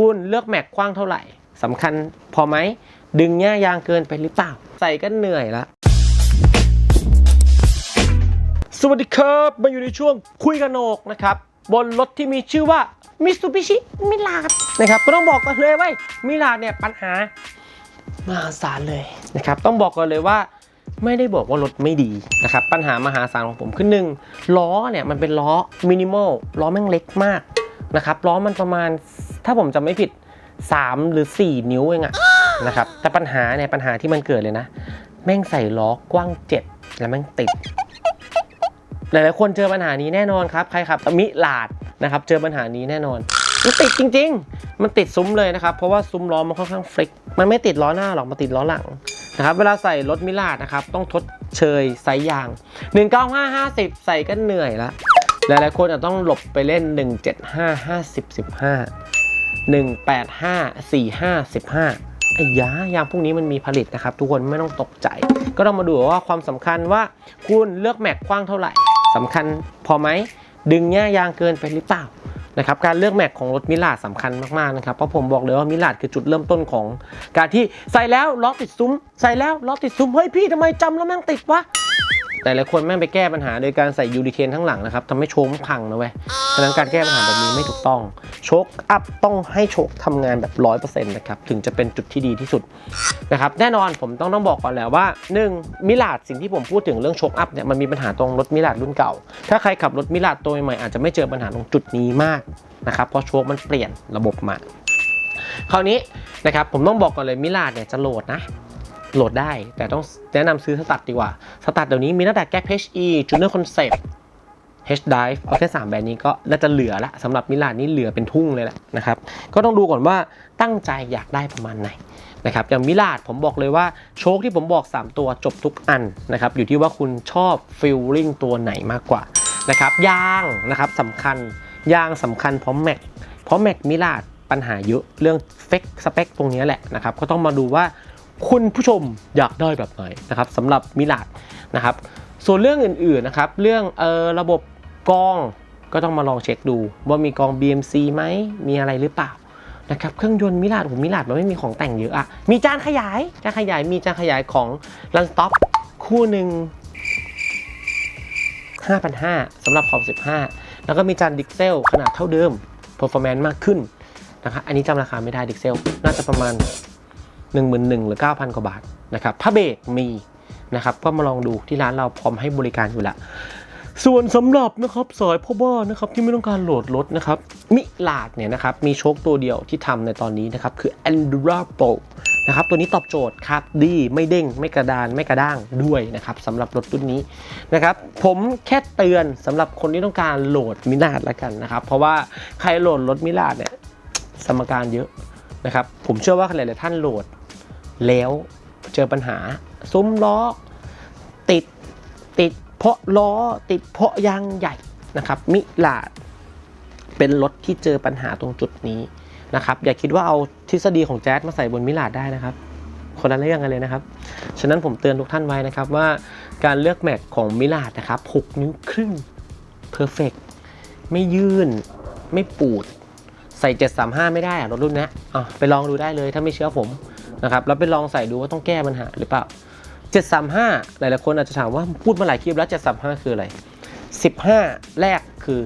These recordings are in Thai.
คุณเลือกแม็กกว้างเท่าไหร่สำคัญพอไหม ดึงแง่ยางเกินไปหรือเปล่า ใส่ก็เหนื่อยละสวัสดีครับ มาอยู่ในช่วงคุยกันโหนกนะครับ บนรถที่มีชื่อว่า Mitsubishi Mirage นะครับก็ต้องบอกกันเลยว่ามิลาดเนี่ยปัญหา มหาศาลเลยนะครับ ต้องบอกกันเลยว่าไม่ได้บอกว่ารถไม่ดีนะครับ ปัญหามหาศาลของผมคือหนึ่งล้อเนี่ยมันเป็นล้อมินิมอลล้อแม่งเล็กมาก นะครับล้อมันประมาณถ้าผมจำไม่ผิด 3 หรือ 4 นิ้วเองอะนะครับแต่ปัญหาเนี่ยปัญหาที่มันเกิดเลยนะ แม่งใส่ล้อกว้าง 7 แล้วแม่งติด หลายๆคนเจอปัญหานี้แน่นอนครับใครขับมิลาดนะครับเจอปัญหานี้แน่นอนมันติดจริง ๆ มันติดซุ้มเลยนะครับ เพราะว่าซุ้มล้อมันค่อนข้างฟลิก มันไม่ติดล้อหน้าหรอก มันติดล้อหลังนะครับ เวลาใส่รถมิลาดนะครับ ต้องทดเชยไซส์ยาง 195 50 ใส่ก็เหนื่อยละ หลายๆคนอาจต้องหลบไปเล่น 175 50 15 185 45 15ไอ้ยายางพวกนี้มันมีผลิตนะครับ ทุกคนไม่ต้องตกใจ ก็ต้องมาดูว่าความสำคัญว่าคุณเลือกแม็กกว้างเท่าไหร่สำคัญพอไหมดึงแง่ยางเกินไปหรือเปล่านะครับการเลือกแม็กของรถมิลาดสำคัญมากๆนะครับเพราะผมบอกเลยว่ามิลาดคือจุดเริ่มต้นของ การที่ใส่แล้วล้อติดซุ้ม ใส่แล้วล้อติดซุ้มเฮ้ยพี่ทำไมจำแล้วแม่งติดวะ แต่หลายคนแม่งไปแก้ปัญหาโดยการใส่ยูริเคนทั้งหลังนะครับทำให้โชคพังนะเว้ยฉะนั้นการแก้ปัญหาแบบนี้ไม่ถูกต้อง โชคอัพต้องให้โชคทำงานแบบร้อยเปอร์เซ็นต์นะครับถึงจะเป็นจุดที่ดีที่สุดนะครับแน่นอนผมต้องต้องบอกก่อนแล้วว่า 1 มิลาดสิ่งที่ผมพูดถึงเรื่องโชคอัพเนี่ยมันมีปัญหาตรงรถมิลาดรุ่นเก่า ถ้าใครขับรถมิลาดตัวใหม่อาจจะไม่เจอปัญหาตรงจุดนี้มากนะครับเพราะโชคมันเปลี่ยนระบบมาคราวนี้นะครับผมต้องบอกก่อนเลยมิลาดเนี่ยจะโหลดนะ โหลดได้ แต่ต้องแนะนำซื้อสตัดดีกว่า สตัดเดี๋ยวนี้มีตั้งแต่แก๊ป HE Junior Concept H Dive เอาแค่3แบรนด์นี้ก็น่าจะเหลือละสำหรับมิลานนี่เหลือเป็นทุ่งเลยแหละนะครับ ก็ต้องดูก่อนว่าตั้งใจอยากได้ประมาณไหนนะครับอย่างมิลาดผมบอกเลยว่าโชคที่ผมบอก 3 ตัวจบทุกอันนะครับอยู่ที่ว่าคุณชอบฟิลลิ่งตัวไหนมากกว่านะครับยางนะครับสำคัญยางสำคัญเพราะแม็กเพราะแม็กมิลาดปัญหาเยอะเรื่องเปคสเปคตรงนี้แหละนะครับก็ต้องมาดูว่า คุณผู้ชมอยากได้แบบไหนนะครับสำหรับมิลาดนะครับ ส่วนเรื่องอื่นๆนะครับ เรื่องเออระบบกองก็ต้องมาลองเช็คดู ว่ามีกอง BMC ไหมมีอะไรหรือเปล่านะครับเครื่องยนต์มิลาดผมมิลาดมันไม่มีของแต่งเยอะอะมีจานขยายจานขยายมีจานขยายของ r u n s t o p คู่หนึ่ง5,500สำหรับขอบ 15 แล้วก็มีจานดิกเซลขนาดเท่าเดิม performance มากขึ้นนะครับอันนี้จำราคาไม่ได้ดิกเซลน่าจะประมาณ 1 1 0 0 0หรือ 9,000 กว่าบาทนะครับผ้าเบรกมีนะครับก็มาลองดูที่ร้านเราพร้อมให้บริการอยู่แล้วส่วนสำหรับนะครับสายพ่อบ้านนะครับที่ไม่ต้องการโหลดรถนะครับมิลาดเนี่ยนะครับมีโชคตัวเดียวที่ทำในตอนนี้นะครับคือ Endura Pro นะครับตัวนี้ตอบโจทย์ครับดีไม่เด้งไม่กระดานไม่กระด้างด้วยนะครับสำหรับรถรุ่นนี้นะครับผมแค่เตือนสำหรับคนที่ต้องการโหลดมิลาดล้วกันนะครับเพราะว่าใครโหลดรถมิลาดเนี่ยสมการเยอะนะครับผมเชื่อว่าหลายๆท่านโหลด แล้วเจอปัญหา ซุ้มล้อ ติดติดเพราะล้อติดเพราะยางใหญ่นะครับ มิลาด เป็นรถที่เจอปัญหาตรงจุดนี้นะครับ อย่าคิดว่าเอาทฤษฎีของแจ๊สมาใส่บนมิลาดได้นะครับคนละเรื่องกันเลยนะครับ ฉะนั้นผมเตือนทุกท่านไว้นะครับว่าการเลือกแม็กของมิลาดนะครับ 6 นิ้วครึ่งเพอร์เฟกไม่ยื่น ไม่ปูด ใส่ 735 ไม่ได้อะรถรุ่นนี้อะไปลองดูได้เลยถ้าไม่เชื่อผม นะครับแล้วไปลองใส่ดูว่าต้องแก้ปัญหาหรือเปล่า 735 หลายๆคนอาจจะถามว่าพูดมาหลายคลิปแล้ว 735 คืออะไร 15 แรกคือ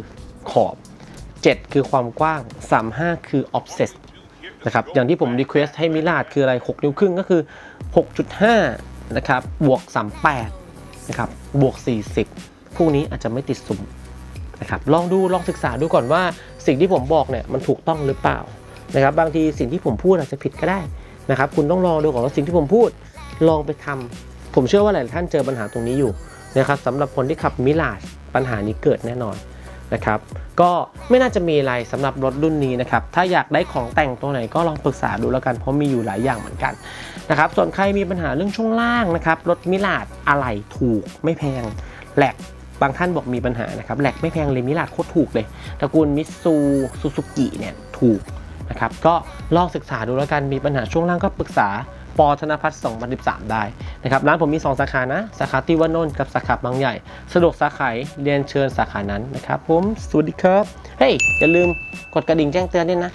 ขอบ 7 คือความกว้าง 35 คือ offset นะครับอย่างที่ผม request ให้มิลาดคืออะไร 6 นิ้วครึ่งก็คือ 6.5 นะครับ บวก 38 นะครับ บวก 40 พวกนี้อาจจะไม่ติดสุ่มนะครับลองดูลองศึกษาดูก่อนว่าสิ่งที่ผมบอกเนี่ยมันถูกต้องหรือเปล่านะครับบางทีสิ่งที่ผมพูดอาจจะผิดก็ได้ นะครับคุณต้องลองดูก่อนว่าสิ่งที่ผมพูด ลองไปทำผมเชื่อว่าหลายท่านเจอปัญหาตรงนี้อยู่นะครับสำหรับคนที่ขับมิลาชปัญหานี้เกิดแน่นอนนะครับก็ไม่น่าจะมีอะไรสำหรับรถรุ่นนี้นะครับถ้าอยากได้ของแต่งตัวไหนก็ลองปรึกษาดูแล้วกันเพราะมีอยู่หลายอย่างเหมือนกันนะครับส่วนใครมีปัญหาเรื่องช่วงล่างนะครับรถมิลาดอะไรถูกไม่แพงแหลกบางท่านบอกมีปัญหานะครับแหลกไม่แพงเลยมิลาดโคตรถูกเลยตระกูลมิซูซูซูกิเนี่ยถูก นะครับก็ลองศึกษาดูแล้วกันมีปัญหาช่วงล่างก็ปรึกษาปอธนพัฒน์2013 ได้นะครับร้านผมมี 2 สาขานะ สาขาที่ว่านนท์กับสาขาบางใหญ่ สะดวกสาขาเรียนเชิญสาขานั้นนะครับผมสวัสดีครับ เฮ้ย อย่าลืมกดกระดิ่งแจ้งเตือนด้วยนะ